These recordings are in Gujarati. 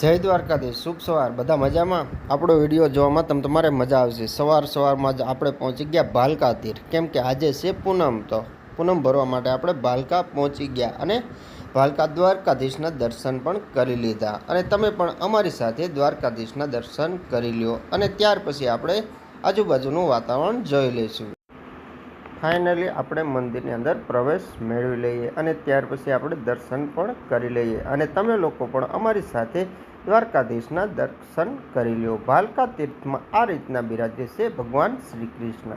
જય દ્વારકાધીશ, શુભ સવાર. બધા મજામાં? આપણો વીડિયો જોવામાં તમ તમારે મજા આવશે. સવાર સવારમાં જ આપણે પહોંચી ગયા ભાલકા તીર. કેમ કે આજે છે પૂનમ તો. પૂનમ ભરવા માટે આપણે ભાલકા પહોંચી ગયા અને ભાલકા દ્વારકાધીશના દર્શન પણ કરી લીધા. અને તમે પણ અમારી સાથે દ્વારકાધીશના દર્શન કરી લ્યો. અને ત્યાર પછી આપણે આજુબાજુનું વાતાવરણ જોઈ લઈશું. ફાઇનલી આપણે મંદિરની અંદર પ્રવેશ મેળવી લઈએ અને ત્યાર પછી આપણે દર્શન પણ કરી લઈએ. અને તમે લોકો પણ અમારી સાથે દ્વારકાધીશના દર્શન કરી લ્યો. ભાલકા તીર્થમાં આ રીતના બિરાજે છે ભગવાન શ્રી કૃષ્ણ.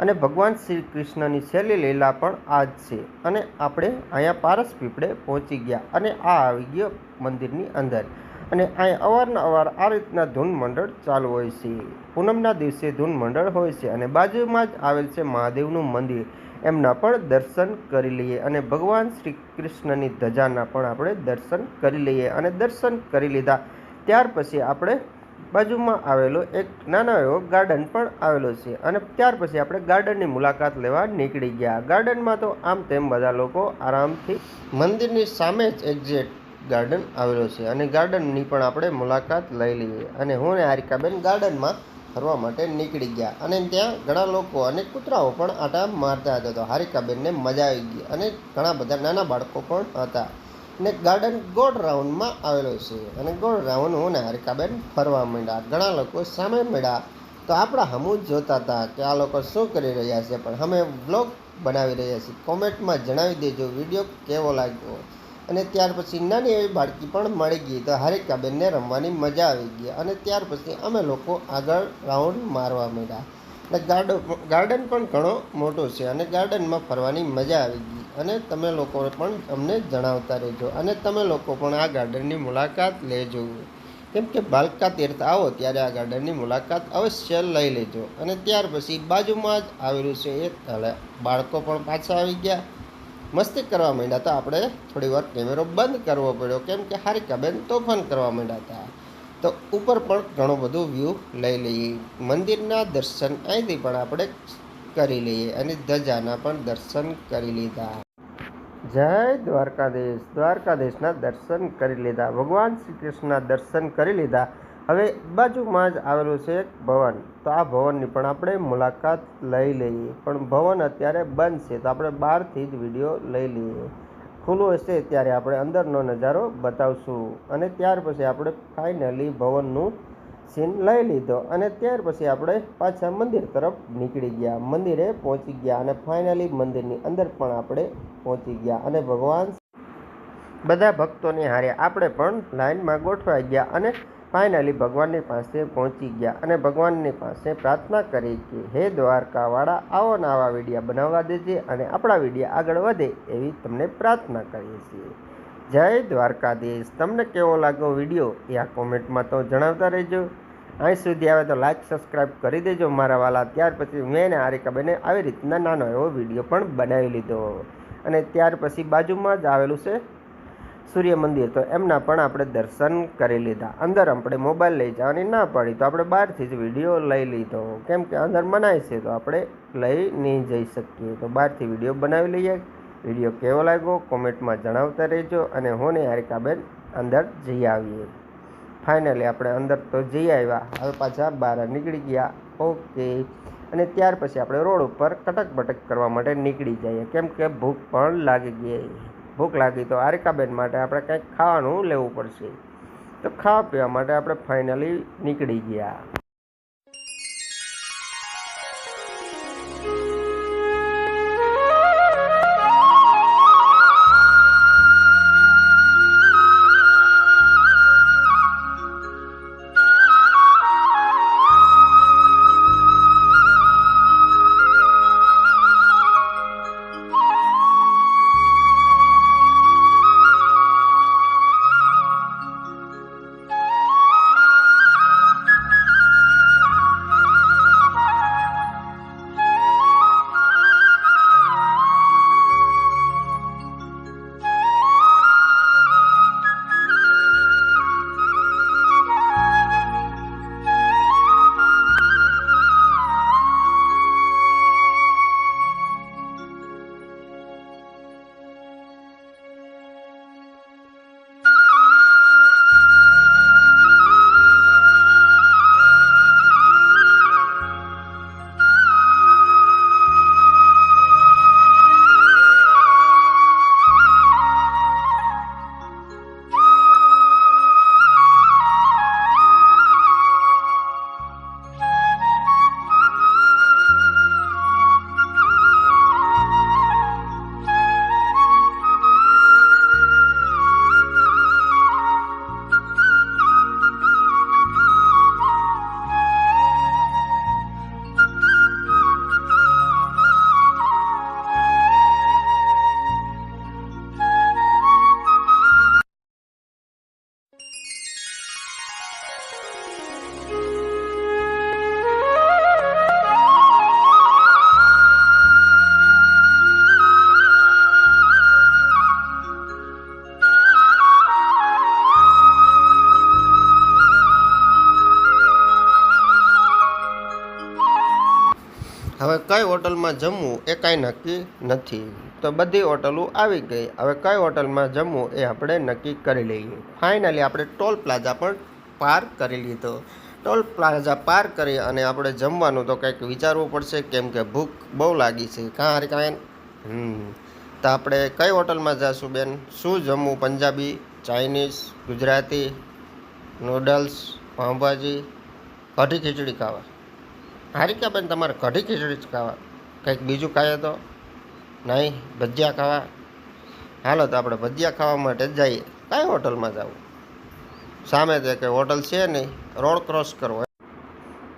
અને ભગવાન શ્રી કૃષ્ણની છેલ્લી લીલા પણ આ જ છે. અને આપણે અહીંયા પારસ પીપળે પહોંચી ગયા અને આ આવી ગયો મંદિરની અંદર. અને અહીં અવારનવાર આ રીતના ધૂન મંડળ ચાલુ હોય છે. પૂનમના દિવસે ધૂન મંડળ હોય છે અને બાજુમાં જ આવેલ છે મહાદેવનું મંદિર. એમના પણ દર્શન કરી લઈએ અને ભગવાન શ્રી કૃષ્ણની ધજાના પણ આપણે દર્શન કરી લઈએ અને દર્શન કરી લીધા. ત્યાર પછી આપણે બાજુમાં આવેલો એક નાનો એવો ગાર્ડન પણ આવેલો છે અને ત્યાર પછી આપણે ગાર્ડનની મુલાકાત લેવા નીકળી ગયા. ગાર્ડનમાં તો આમ તેમ બધા લોકો આરામથી મંદિરની સામે જ એક્ઝેક્ટ ગાર્ડન આવેલો છે અને ગાર્ડનની પણ આપણે મુલાકાત લઈ લઈએ. અને હું ને હારિકાબેન ગાર્ડનમાં ફરવા માટે નીકળી ગયા અને ત્યાં ઘણા લોકો અને કૂતરાઓ પણ આટા મારતા હતા. તો હારિકાબેનને મજા આવી ગઈ અને ઘણા બધા નાના બાળકો પણ હતા. અને ગાર્ડન ગોળ રાઉન્ડમાં આવેલો છે અને ગોળ રાઉન્ડ હું ને હારિકાબેન ફરવા માંડ્યા. ઘણા લોકો સામે મળ્યા. તો આપણા હમુ જોતા હતા કે આ લોકો શું કરી રહ્યા છે. પણ અમે વ્લોગ બનાવી રહ્યા છીએ. કોમેન્ટમાં જણાવી દેજો વીડિયો કેવો લાગ્યો. અને ત્યાર પછી નાની એવી બાળકી પણ મળી ગઈ તો હારિકાબેનને રમવાની મજા આવી ગઈ અને ત્યાર પછી અમે લોકો આગળ રાઉન્ડ મારવા માંડ્યા. એટલે ગાર્ડન ગાર્ડન પણ ઘણો મોટો છે અને ગાર્ડનમાં ફરવાની મજા આવી ગઈ અને તમે લોકો પણ અમને જણાવતા રહેજો અને તમે લોકો પણ આ ગાર્ડનની મુલાકાત લેજો. કેમ કે બાલકા તીર્થ આવો ત્યારે આ ગાર્ડનની મુલાકાત અવશ્ય લઈ લેજો અને ત્યાર પછી બાજુમાં જ આવેલું છે તળે બાળકો પણ પાછા આવી ગયા મસ્તી કરવા માંડ્યા હતા. આપણે થોડી વાર કેમેરો બંધ કરવો પડ્યો. કેમ કે હારિકાબેન તોફાન કરવા માંડ્યા હતા. તો ઉપર પણ ઘણું બધું વ્યૂ લઈ લઈએ. મંદિરના દર્શન અહીંથી પણ આપણે કરી લઈએ અને ધજાના પણ દર્શન કરી લીધા. જય દ્વારકાધીશ. દ્વારકાધીશના દર્શન કરી લીધા. ભગવાન શ્રી કૃષ્ણના દર્શન કરી લીધા. હવે બાજુમાં જ આવેલું છે એક ભવન. તો આ ભવનની પણ આપણે મુલાકાત લઈ લઈએ. પણ ભવન અત્યારે બંધ છે, તો આપણે બહારથી જ વીડિયો લઈ લઈએ. ખુલ્લું હશે ત્યારે આપણે અંદરનો નજારો બતાવશું. અને ત્યાર પછી આપણે ફાઇનલી ભવનનું સીન લઈ લીધો. અને ત્યાર પછી આપણે પાછા મંદિર તરફ નીકળી ગયા. મંદિરે પહોંચી ગયા અને ફાઇનલી મંદિરની અંદર પણ આપણે પહોંચી ગયા. અને ભગવાન બધા ભક્તોની હારે આપણે પણ લાઇનમાં ગોઠવાઈ ગયા. અને ફાઇનલી ભગવાનની પાસે પહોંચી ગયા અને ભગવાનની પાસે પ્રાર્થના કરી કે, હે દ્વારકાવાળા, આવો આવા વિડીયા બનાવવા દેજે અને આપણા વિડીયા આગળ વધે એવી તમને પ્રાર્થના કરીએ છીએ. જય દ્વારકાધીશ. તમને કેવો લાગ્યો વીડિયો? એ આ કોમેન્ટમાં તો જણાવતા રહેજો. અહીં સુધી આવે તો લાઈક સબસ્ક્રાઈબ કરી દેજો મારા વાલા. ત્યાર પછી મેં ને આરિકાબેને આવી રીતના નાનો એવો વીડિયો પણ બનાવી લીધો. અને ત્યાર પછી બાજુમાં જ આવેલું છે સૂર્ય મંદિર. તો એમના પણ આપણે દર્શન કરી લીધા. અંદર આપણે મોબાઈલ લઈ જવાની ના પડી, તો આપણે બહારથી જ વીડિયો લઈ લીધો. કેમ કે અંદર મનાય છે, તો આપણે લઈ નહીં જઈ શકીએ. તો બહારથી વીડિયો બનાવી લઈએ. વીડિયો કેવો લાગ્યો, કોમેન્ટમાં જણાવતા રહેજો અને હું ને હારિકાબેન અંદર જઈ આવીએ. ફાઇનલી આપણે અંદર તો જઈ આવ્યા. હવે પાછા બહાર નીકળી ગયા. ઓકે. અને ત્યાર પછી આપણે રોડ ઉપર કટક બટક કરવા માટે નીકળી જઈએ. કેમ કે ભૂખ પણ લાગી ગઈ. ભૂખ લાગી તો આરિકાબેન માટે આપણે કંઈક ખાવાનું લેવું પડશે. તો ખાવા પીવા માટે આપણે ફાઇનલી નીકળી ગયા. કઈ હોટલમાં જમવું એ કાંઈ નક્કી નથી. તો બધી હોટલો આવી ગઈ. હવે કઈ હોટલમાં જમવું એ આપણે નક્કી કરી લઈએ. ફાઇનલી આપણે ટોલ પ્લાઝા પણ પાર કરી લીધો. ટોલ પ્લાઝા પાર કરી અને આપણે જમવાનું તો કંઈક વિચારવું પડશે કેમ કે ભૂખ બહુ લાગી છે. કાં હારી કાંઈ? હમ. તો આપણે કઈ હોટલમાં જઈશું બેન? શું જમવું? પંજાબી, ચાઇનીઝ, ગુજરાતી, નૂડલ્સ, પાઉંભાજી કઢી ખીચડી ખાવા. હારી કે બેન તમારે કઢી ખીચડી જ ખાવા. કંઈક બીજું ખાઈએ તો? નહીં? ભજીયા ખાવા? હાલો તો આપણે ભજીયા ખાવા માટે જ જઈએ. કઈ હોટલમાં જવું? સામે તે કંઈ હોટલ છે નહીં રોડ ક્રોસ કરવો.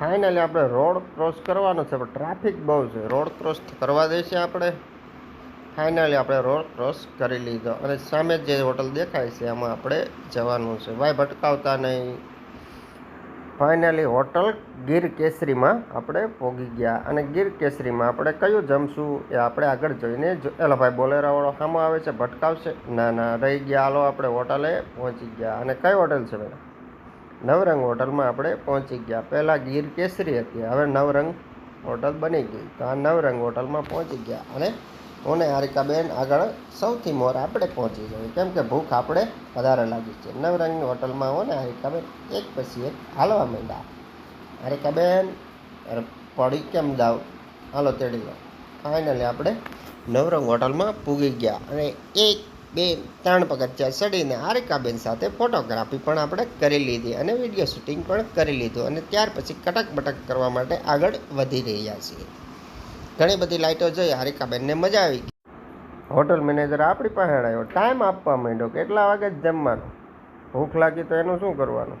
ફાઇનલી આપણે રોડ ક્રોસ કરવાનો છે, પણ ટ્રાફિક બહુ છે. રોડ ક્રોસ કરવા દેશે આપણે. ફાઇનલી આપણે રોડ ક્રોસ કરી લીધો. અને સામે જે હોટલ દેખાય છે, એમાં આપણે જવાનું છે. ભાઈ ભટકાવતા નહીં. ફાઇનલી હોટલ ગીર કેસરીમાં આપણે પહોંચી ગયા. અને ગીર કેસરીમાં આપણે કયું જમશું એ આપણે આગળ જોઈને જો એલો ભાઈ બોલેરાવાળો સામો આવે છે, ભટકાવશે. ના ના, રહી ગયા. હાલો, આપણે હોટલે પહોંચી ગયા. અને કઈ હોટલ છે ભાઈ નવરંગ હોટલમાં આપણે પહોંચી ગયા. પહેલાં ગીર કેસરી હતી. હવે નવરંગ હોટલ બની ગઈ. તો આ નવરંગ હોટલમાં પહોંચી ગયા. અને ઓને હારિકાબેન આગળ સૌથી મોર આપણે પહોંચી જઈએ. કેમ કે ભૂખ આપણે વધારે લાગી છે. નવરંગની હોટલમાં હો ને હારિકાબેન, એક પછી એક હાલવા માંડ્યા. હારિકાબેન, અરે પડી કેમ દાવ હાલો, તેડી લો. ફાઇનલી આપણે નવરંગ હોટલમાં પૂગી ગયા અને એક, બે, ત્રણ પગથિયા ચડીને હારિકાબેન સાથે ફોટોગ્રાફી પણ આપણે કરી લીધી અને વીડિયો શૂટિંગ પણ કરી લીધું અને ત્યાર પછી કટક બટક કરવા માટે આગળ વધી રહ્યા છીએ. ઘણી બધી લાઇટો જોઈ હારિકાબેનને મજા આવી ગઈ. હોટલ મેનેજર આપણી પાસે આવ્યો ટાઈમ આપવા માંડ્યો કેટલા વાગે જ જમવાનું. ભૂખ લાગી તો એનું શું કરવાનું?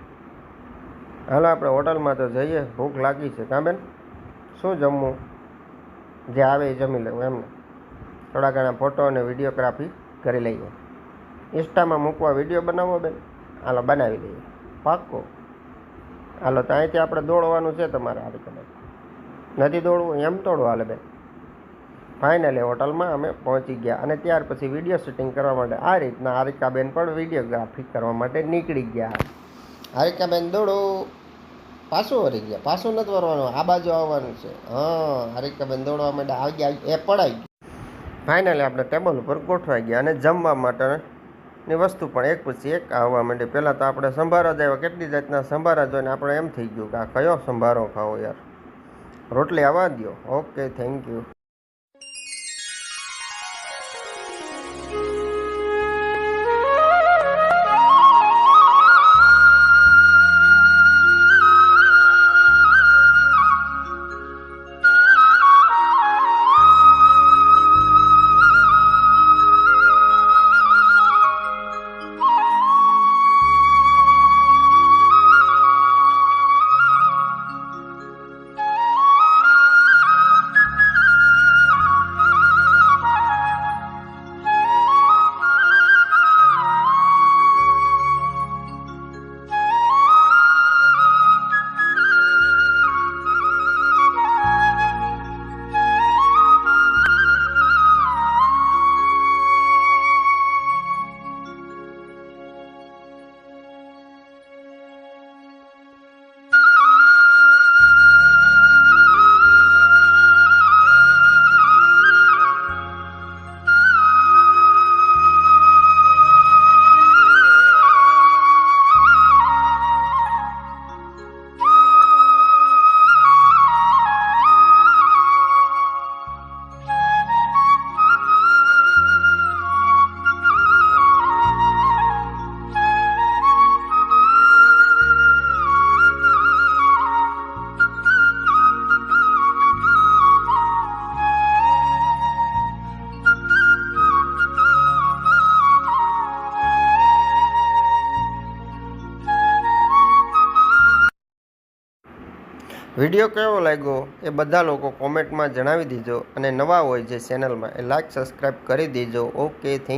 હાલો, આપણે હોટલમાં તો જઈએ. ભૂખ લાગી છે, કાં બેન? શું જમવું? જે આવે એ જમી લેવું એમને. થોડા ઘણા ફોટો અને વિડીયોગ્રાફી કરી લઈએ. ઇન્સ્ટામાં મૂકવા વીડિયો બનાવો બેન. હાલો, બનાવી દઈએ. પાક્કો. હાલો, તો અહીંથી આપણે દોડવાનું છે તમારે, હારિકાબેન. નથી દોડવું એમ તોડવું હાલે બેન. ફાઇનલી હોટલમાં અમે પહોંચી ગયા અને ત્યાર પછી વીડિયો શૂટિંગ કરવા માટે આ રીતના હારિકાબેન પણ વિડીયોગ્રાફી કરવા માટે નીકળી ગયા. હારિકાબેન દોડો. પાછું વળી ગયા. પાછું નથી વરવાનું આ બાજુ આવવાનું છે. હા હારિકાબેન દોડવા માટે આવી ગયા એ પડાઈ ગયું. ફાઇનલી આપણે ટેબલ ઉપર ગોઠવાઈ ગયા અને જમવા માટેની વસ્તુ પણ એક પછી એક આવવા માંડી. પહેલાં તો આપણે સંભારા જ આવ્યા. કેટલી જાતના સંભારા જોઈને આપણે એમ થઈ ગયું કે આ કયો સંભારો ખાવો યાર? રોટલી આવવા દો ઓકે થેન્ક યુ વીડિયો કેવો લાગ્યો એ બધા લોકો કોમેન્ટમાં જણાવી દીજો અને નવા હોય જે ચેનલમાં એ લાઈક સબસ્ક્રાઈબ કરી દેજો. Okay thank